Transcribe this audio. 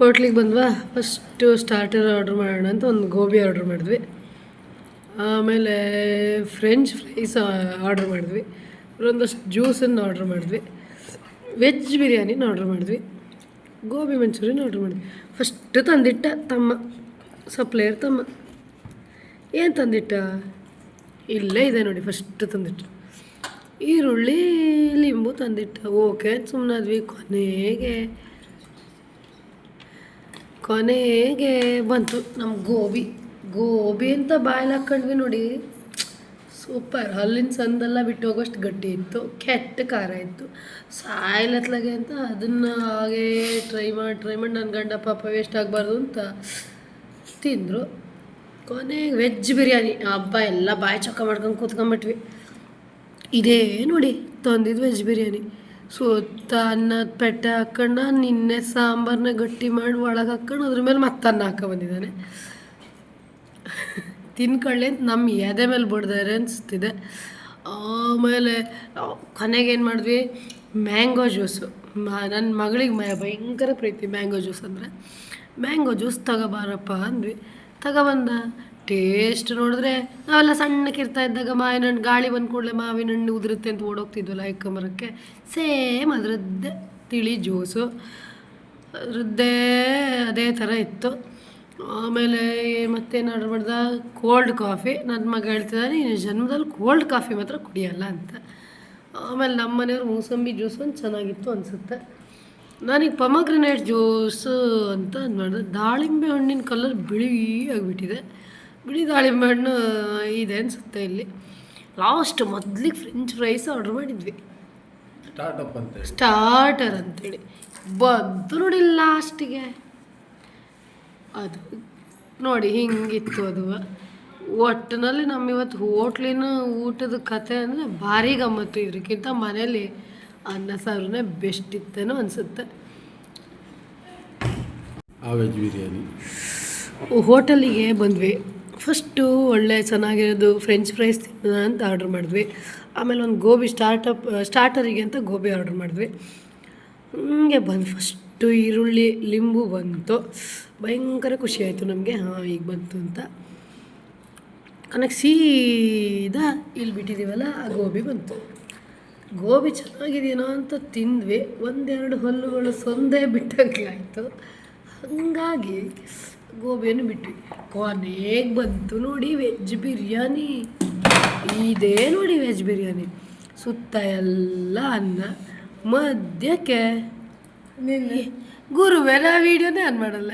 ಹೋಟ್ಲಿಗೆ ಬಂದ್ವಾ? First starter order ಮಾಡೋಣ ಅಂತ ಒಂದು ಗೋಬಿ ಆರ್ಡ್ರ್ ಮಾಡಿದ್ವಿ. ಆಮೇಲೆ ಫ್ರೆಂಚ್ ಫ್ರೈಸ್ ಆರ್ಡ್ರ್ ಮಾಡಿದ್ವಿ. ಒಂದಷ್ಟು ಜ್ಯೂಸನ್ನು ಆರ್ಡ್ರ್ ಮಾಡಿದ್ವಿ. ವೆಜ್ ಬಿರಿಯಾನಿನ ಆರ್ಡ್ರ್ ಮಾಡಿದ್ವಿ. ಗೋಬಿ ಮಂಚೂರಿಯನ್ ಆರ್ಡ್ರ್ ಮಾಡಿದ್ವಿ. ಫಸ್ಟ್ ತಂದಿಟ್ಟ ತಮ್ಮ ಸಪ್ಲೈಯರ್ ತಮ್ಮ. ಏನು ತಂದಿಟ್ಟ? ಇಲ್ಲೇ ಇದೆ ನೋಡಿ ಫಸ್ಟ್ ತಂದಿಟ್ಟ. ಈರುಳ್ಳಿ, ಲಿಂಬು ತಂದಿಟ್ಟ. ಓಕೆ ಸುಮ್ಮನಾದ್ವಿ ಕೊನೆಗೆ. ಕೊನೆಗೆ ಬಂತು ನಮ್ಮ ಗೋಬಿ. ಗೋಬಿ ಅಂತ ಬಾಯಲ್ಲಿ ಹಾಕ್ಕೊಂಡ್ವಿ ನೋಡಿ. ಸೂಪರ್. ಅಲ್ಲಿನ ಸಂದೆಲ್ಲ ಬಿಟ್ಟು ಹೋಗೋಷ್ಟು ಗಟ್ಟಿ ಇತ್ತು. ಕೆಟ್ಟ ಖಾರ ಇತ್ತು. ಸಾಯ್ಲತ್ಲಾಗೆ ಅಂತ ಅದನ್ನು ಹಾಗೆ ಟ್ರೈ ಮಾಡಿ ಟ್ರೈ ಮಾಡಿ ನನ್ನ ಗಂಡ ಪಾಪ ವೇಸ್ಟ್ ಆಗಬಾರ್ದು ಅಂತ ತಿಂದರು. ಕೊನೆಗೆ ವೆಜ್ ಬಿರಿಯಾನಿ. ಹಬ್ಬ ಎಲ್ಲ ಬಾಯಿ ಚೊಕ್ಕ ಮಾಡ್ಕೊಂಡು ಕೂತ್ಕೊಂಬಿಟ್ವಿ ಇದೇ ನೋಡಿ ತಂದಿದ್ದು ವೆಜ್ ಬಿರಿಯಾನಿ. ಸುತ್ತ ಅನ್ನದ ಪೆಟ್ಟೆ ಹಾಕ್ಕೊಂಡು ನಿನ್ನೆ ಸಾಂಬಾರನ್ನ ಗಟ್ಟಿ ಮಾಡಿ ಒಳಗೆ ಹಾಕ್ಕೊಂಡು ಅದ್ರ ಮೇಲೆ ಮತ್ತೆ ಅನ್ನ ಹಾಕ ಬಂದಿದ್ದಾನೆ. ತಿನ್ಕೊಳ್ಳಿ ಅಂತ ನಮ್ಮ ಎದೆ ಮೇಲೆ ಬಿಡ್ದಾರೆ ಅನಿಸ್ತಿದೆ. ಆಮೇಲೆ ಕೊನೆಗೆ ಏನು ಮಾಡಿದ್ವಿ? Mango juice. ನನ್ನ ಮಗಳಿಗೆ ಮ, ಭಯಂಕರ ಪ್ರೀತಿ ಮ್ಯಾಂಗೋ ಜ್ಯೂಸ್ ಅಂದರೆ. ಮ್ಯಾಂಗೋ ಜ್ಯೂಸ್ ತಗೋಬಾರಪ್ಪ ಅಂದ್ವಿ. ತಗೊಬಂದ ಟೇಸ್ಟ್ ನೋಡಿದ್ರೆ ನಾವೆಲ್ಲ ಸಣ್ಣಕ್ಕಿರ್ತಾ ಇದ್ದಾಗ ಮಾವಿನ ಹಣ್ಣು, ಗಾಳಿ ಬಂದ ಕೂಡಲೇ ಮಾವಿನ ಹಣ್ಣು ಉದುರುತ್ತೆ ಅಂತ ಓಡೋಗ್ತಿದ್ವಲ್ಲ ಇಕ್ಕೊಂಬರಕ್ಕೆ ಸೇಮ್ ಅದರದ್ದೇ ತಿಳಿ ಜ್ಯೂಸು. ಅದರದ್ದೇ ಅದೇ ಥರ ಇತ್ತು. ಆಮೇಲೆ ಮತ್ತೇನು ಆರ್ಡ್ರ್ ಮಾಡ್ದೆ? Cold coffee. ನನ್ನ ಮಗ ಹೇಳ್ತಿದ್ದಾನೆ, ನೀನು ಜನ್ಮದಲ್ಲಿ ಕೋಲ್ಡ್ ಕಾಫಿ ಮಾತ್ರ ಕುಡಿಯಲ್ಲ ಅಂತ. ಆಮೇಲೆ ನಮ್ಮ ಮನೆಯವ್ರು ಮೂಸಂಬಿ ಜ್ಯೂಸ್ ಒಂದು ಚೆನ್ನಾಗಿತ್ತು ಅನಿಸುತ್ತೆ. ನನಗೆ ಪಮಗ್ರನೇಟ್ ಜ್ಯೂಸು ಅಂತ ಮಾಡಿದೆ ದಾಳಿಂಬೆ ಹಣ್ಣಿನ ಕಲರ್ ಬಿಳಿ ಆಗಿಬಿಟ್ಟಿದೆ. ಬಿಳಿ ದಾಳಿಂಬೆ ಹಣ್ಣು ಇದೆ ಅನಿಸುತ್ತೆ ಇಲ್ಲಿ. ಲಾಸ್ಟ್ ಮೊದ್ಲಿಗೆ ಫ್ರೆಂಚ್ ಫ್ರೈಸ್ ಆರ್ಡ್ರ್ ಮಾಡಿದ್ವಿ. ಸ್ಟಾರ್ಟಪ್ ಅಂತ ಸ್ಟಾರ್ಟರ್ ಅಂತೇಳಿ. ಬಂತು ನೋಡಿ ಲಾಸ್ಟಿಗೆ ಅದು ನೋಡಿ ಹಿಂಗಿತ್ತು ಅದು. ಒಟ್ಟಿನಲ್ಲಿ ನಮ್ಮ ಇವತ್ತು ಹೋಟ್ಲಿನ ಊಟದ ಕತೆ ಅಂದರೆ ಭಾರಿ ಗಮ್ಮತ್ತು ಇದಕ್ಕಿಂತ ಮನೇಲಿ ಅನ್ನ ಸಾರನೇ ಬೆಸ್ಟ್ ಇತ್ತೇನೋ ಅನಿಸುತ್ತೆ. ವೆಜ್ ಬಿರಿಯಾನಿ ಹೋಟೆಲಿಗೆ ಬಂದ್ವಿ. ಫಸ್ಟು ಒಳ್ಳೆ ಚೆನ್ನಾಗಿರೋದು ಫ್ರೆಂಚ್ ಫ್ರೈಸ್ ತಿನ್ನೋಣ ಅಂತ ಆರ್ಡ್ರ್ ಮಾಡಿದ್ವಿ. ಆಮೇಲೆ ಒಂದು ಗೋಬಿ ಸ್ಟಾರ್ಟಪ್, ಸ್ಟಾರ್ಟರಿಗೆ ಅಂತ ಗೋಬಿ ಆರ್ಡ್ರ್ ಮಾಡಿದ್ವಿ. ಹಂಗೆ ಬಂದು ಫಸ್ಟು ಈರುಳ್ಳಿ, ಲಿಂಬು ಬಂತು. ಭಯಂಕರ ಖುಷಿ ಆಯಿತು ನಮಗೆ. ಹಾಂ, ಈಗ ಬಂತು ಅಂತ. ನನಗೆ ಸೀದಾ ಇಲ್ಲಿ ಬಿಟ್ಟಿದ್ದೀವಲ್ಲ ಆ ಗೋಬಿ ಬಂತು. ಗೋಬಿ ಚೆನ್ನಾಗಿದೆಯೇನೋ ಅಂತ ತಿಂದ್ವಿ. ಒಂದೆರಡು ಹಲ್ಲುಗಳು ಸೊಂದೇ ಬಿಟ್ಟಂಗೆ ಆಯಿತು. ಹಾಗಾಗಿ ಗೋಬಿಯನ್ನು ಬಿಟ್ವಿ. ಕೊನೆಗೆ ಬಂತು ನೋಡಿ ವೆಜ್ ಬಿರಿಯಾನಿ. ಇದೇ ನೋಡಿ ವೆಜ್ ಬಿರಿಯಾನಿ. ಸುತ್ತ ಎಲ್ಲ ಅನ್ನ. ಮಧ್ಯಕ್ಕೆ ಗುರುವೆ ನಾ ವೀಡಿಯೋನೇ ಆನ್ ಮಾಡಲ್ಲ.